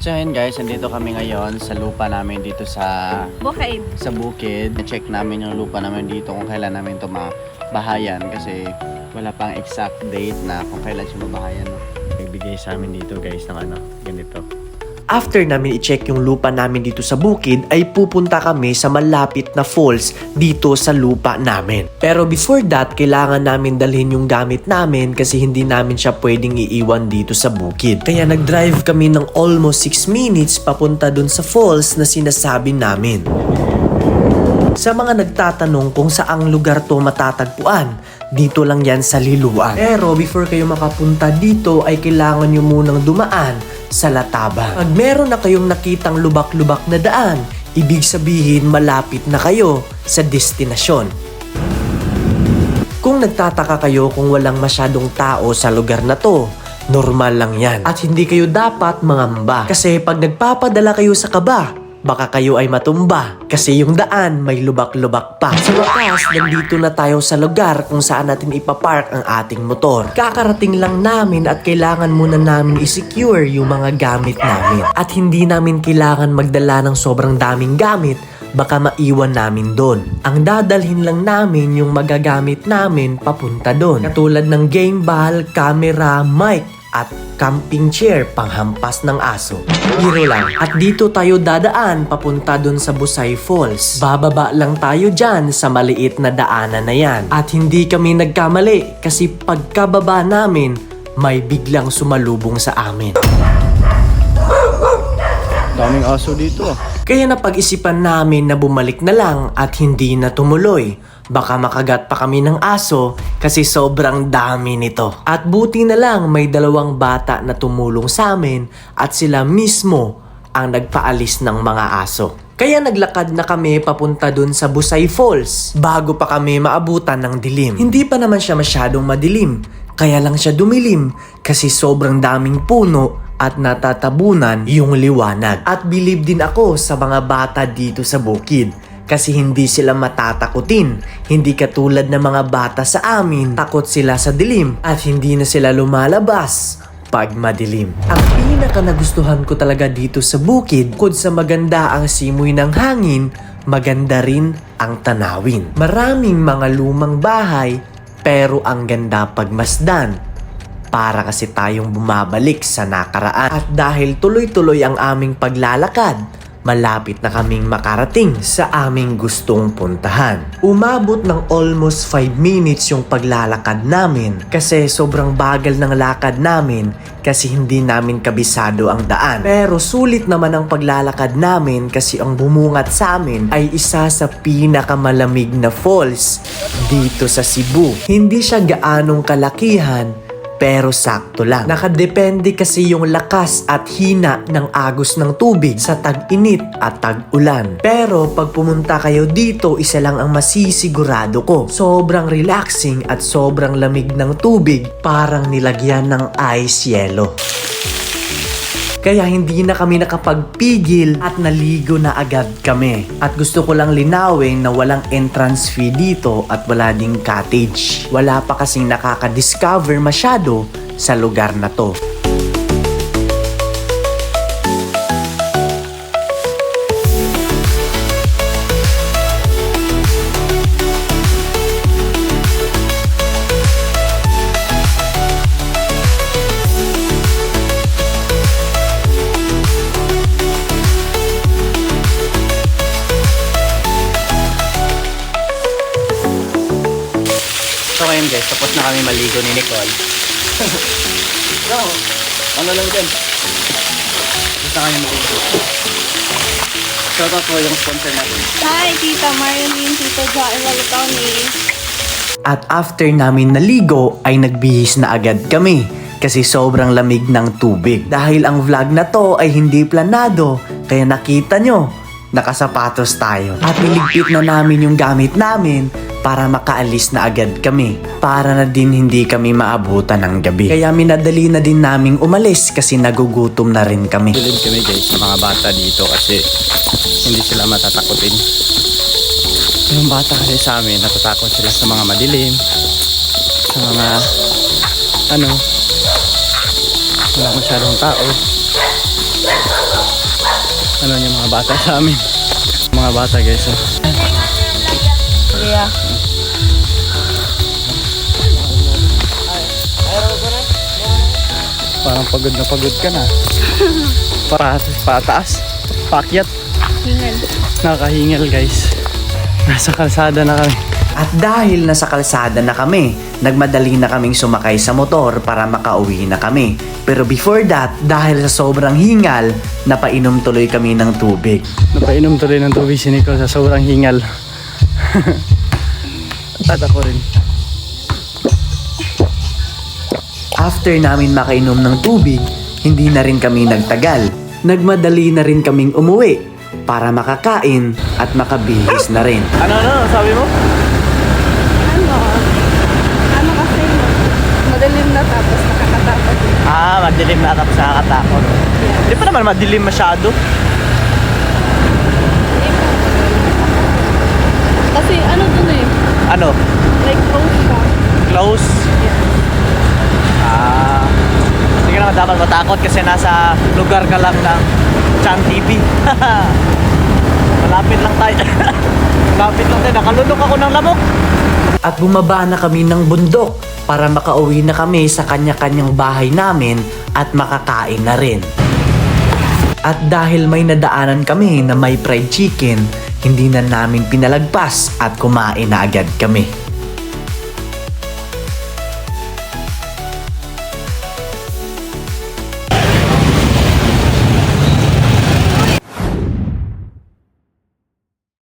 So ayun guys, nandito kami ngayon sa lupa namin dito sa Bukid. sa bukid. Na-check namin yung lupa namin dito kung kailan namin ito mabahayan kasi wala pang exact date na kung kailan siya mabahayan. Nagbigay sa amin dito guys ng ano, ganito. After namin i-check yung lupa namin dito sa bukid, ay pupunta kami sa malapit na falls dito sa lupa namin. Pero before that, kailangan namin dalhin yung gamit namin kasi hindi namin siya pwedeng iiwan dito sa bukid. Kaya nag-drive kami ng almost 6 minutes papunta dun sa falls na sinasabi namin. Sa mga nagtatanong kung saang lugar to matatagpuan, dito lang yan sa Liluan. Pero before kayo makapunta dito ay kailangan nyo munang dumaan sa Lataba. Pag meron na kayong nakitang lubak-lubak na daan, ibig sabihin malapit na kayo sa destinasyon. Kung nagtataka kayo kung walang masyadong tao sa lugar na to, normal lang yan. At hindi kayo dapat mangamba. Kasi pag nagpapadala kayo sa kaba, baka kayo ay matumba. Kasi yung daan may lubak-lubak pa. Sa wakas, nandito na tayo sa lugar kung saan natin ipapark ang ating motor. Kakarating lang namin at kailangan muna namin i-secure yung mga gamit namin. At hindi namin kailangan magdala ng sobrang daming gamit baka maiwan namin doon. Ang dadalhin lang namin yung magagamit namin papunta doon. Katulad ng game ball, camera, mic, at camping chair panghampas ng aso. Biro lang. At dito tayo dadaan papunta doon sa Busay Falls. Bababa lang tayo dyan sa maliit na daanan na yan. At hindi kami nagkamali kasi pagkababa namin, may biglang sumalubong sa amin. Daming aso dito. ah. Kaya napag-isipan namin na bumalik na lang at hindi na tumuloy. Baka makagat pa kami ng aso kasi sobrang dami nito. At buti na lang may dalawang bata na tumulong sa amin at sila mismo ang nagpaalis ng mga aso. Kaya naglakad na kami papunta dun sa Busay Falls bago pa kami maabutan ng dilim. Hindi pa naman siya masyadong madilim, kaya lang siya dumilim kasi sobrang daming puno at natatabunan yung liwanag. At believe din ako sa mga bata dito sa bukid kasi hindi sila matatakutin. Hindi katulad ng mga bata sa amin, takot sila sa dilim at hindi na sila lumalabas pag madilim. Ang pinaka nagustuhan ko talaga dito sa bukid, kung sa maganda ang simoy ng hangin, maganda rin ang tanawin. Maraming mga lumang bahay, pero ang ganda pagmasdan para kasi tayong bumabalik sa nakaraan. At dahil tuloy-tuloy ang aming paglalakad, malapit na kaming makarating sa aming gustong puntahan. Umabot ng almost 5 minutes yung paglalakad namin kasi sobrang bagal ng lakad namin kasi hindi namin kabisado ang daan. Pero sulit naman ang paglalakad namin kasi ang bumungat sa amin ay isa sa pinakamalamig na falls dito sa Cebu. Hindi siya gaanong kalakihan pero sakto lang. Nakadepende kasi yung lakas at hina ng agos ng tubig sa tag-init at tag-ulan. Pero pag pumunta kayo dito, isa lang ang masisigurado ko. Sobrang relaxing at sobrang lamig ng tubig, parang nilagyan ng ice yellow. Kaya hindi na kami nakapagpigil at naligo na agad kami. At gusto ko lang linawin na walang entrance fee dito at wala ding cottage. Wala pa kasing nakaka-discover masyado sa lugar na to. Ngayon guys, tapos na kami maligo ni Nicole. so, ano lang dyan? Tapos na kami maligo. Shoutout po yung sponsor natin. Hi, Tita Marilyn, Tito Joel Tony. At after namin naligo ay nagbihis na agad kami kasi sobrang lamig ng tubig. Dahil ang vlog na to ay hindi planado kaya nakita nyo, nakasapatos tayo. At niligpit na namin yung gamit namin para makaalis na agad kami. Para na din hindi kami maabutan ng gabi. Kaya minadali na din naming umalis kasi nagugutom na rin kami. Bilib kami guys sa mga bata dito kasi hindi sila matatakotin. Yung bata kasi sa amin, natatakot sila sa mga madilim, sa mga ano, wala masyadong tao. ano yung mga bata sa amin. Mga bata guys. Oh. Yeah. Pagod na pagod ka na. Pataas, pataas, pakyat, Hingal. nakahingal guys. Nasa kalsada na kami. At dahil nasa kalsada na kami, nagmadali na kaming sumakay sa motor para makauwi na kami. Pero before that, dahil sa sobrang hingal, napainom tuloy kami ng tubig. Napainom tuloy ng tubig si Nicole sa sobrang hingal. At ako rin. After namin makainom ng tubig, hindi na rin kami nagtagal. Nagmadali na rin kaming umuwi para makakain at makabihis na rin. Ano, ano, sabi mo? Ano? Ano kasi madilim na tapos nakakatakot. Ah, madilim na tapos nakakatakot. Hindi pa naman madilim masyado. Kasi ano dun eh, Ano? like close ka. Close? Ah. Hindi ka naman dapat matakot kasi nasa lugar ka lang ng Chan TV. Malapit lang tayo. Malapit lang tayo. Nakalunok ako ng lamok. At bumaba na kami ng bundok para makauwi na kami sa kanya-kanyang bahay namin at makakain na rin. At dahil may nadaanan kami na may fried chicken, hindi na namin pinalagpas at kumain na agad kami.